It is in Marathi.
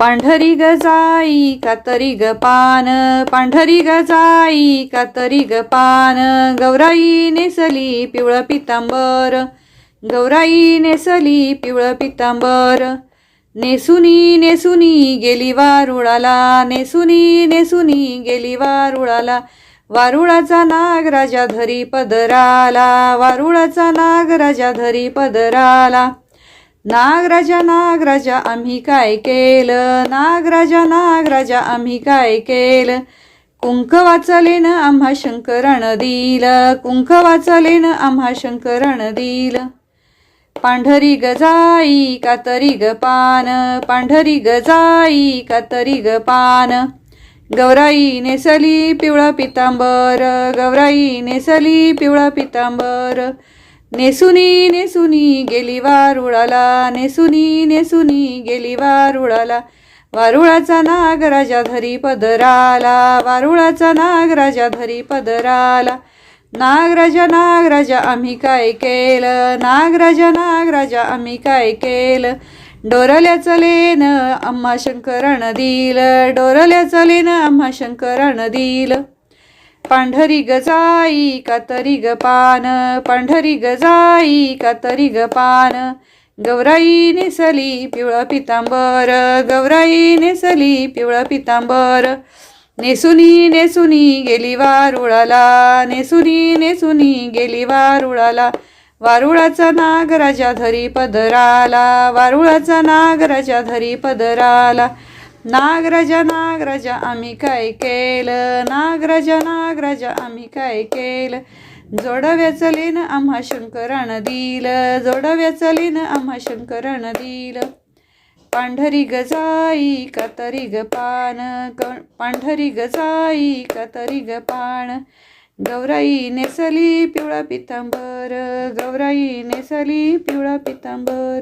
पांढरी गजाई कातरी ग पान पांढरी गजाई कातरी ग पान गौराई नेसली पिवळं पितांबर. गौराई नेसली पिवळं पितांबर. नेसुनी नेसुनी गेली वारुळाला. नेसुनी नेसुनी गेली वारुळाला. वारुळाचा नाग राजा धरी पदराला. वारुळाचा नाग राजा धरी पदराला. नागराजा नागराजा आम्ही काय केलं? नागराजा नागराजा आम्ही काय केलं? कुंक वाचलेनं आम्हा शंकरण दिलं. कुंक वाचलेनं आम्हा शंकरण दिलं. पांढरी गजाई कातरी ग पान. पांढरी गजाई कातरी ग पान. गौराई नेसली पिवळा पितांबर. गौराई नेसली पिवळा पितांबर. नेसुनी नेसुनी गेली वारुळाला. नेसुनी नेसुनी गेली वारुळाला. वारुळाचा नागराजा धरी पदराला. वारुळाचा नागराजा धरी पदराला. नागराजा नागराजा आम्ही काय केलं? नागराजा नागराजा आम्ही काय केलं? डोरल्या चलेन आम्हा शंकरण दिलं. डोरल्या चलेन आम्हा शंकरण दिलं. पांढरी गजाई कातरी ग पान. पांढरी गजाई कातरी ग पान. गौराई नेसली पिवळं पितांबर. गौराई नेसली पिवळं पितांबर. नेसुनी नेसुनी गेली वारुळाला. नेसुनी नेसुनी गेली वारुळाला. वारुळाचा नागराजा धरी पदराला. वारुळाचा नागराजा धरी पदराला. नागराजा नागराजा आम्ही काय केलं? नागराजा नागराजा आम्ही काय केलं? जोडव्याचं चलेन आम्हा शंकरानं दिलं. जोडव्याचं चलेन आम्हा शंकरानं दिलं. पांढरी गजाई कातरी ग पान. क पांढरी गजाई कातरी ग पान. गौराई नेसली पिवळा पितांबर. गौराई नेसली पिवळा पितांबर.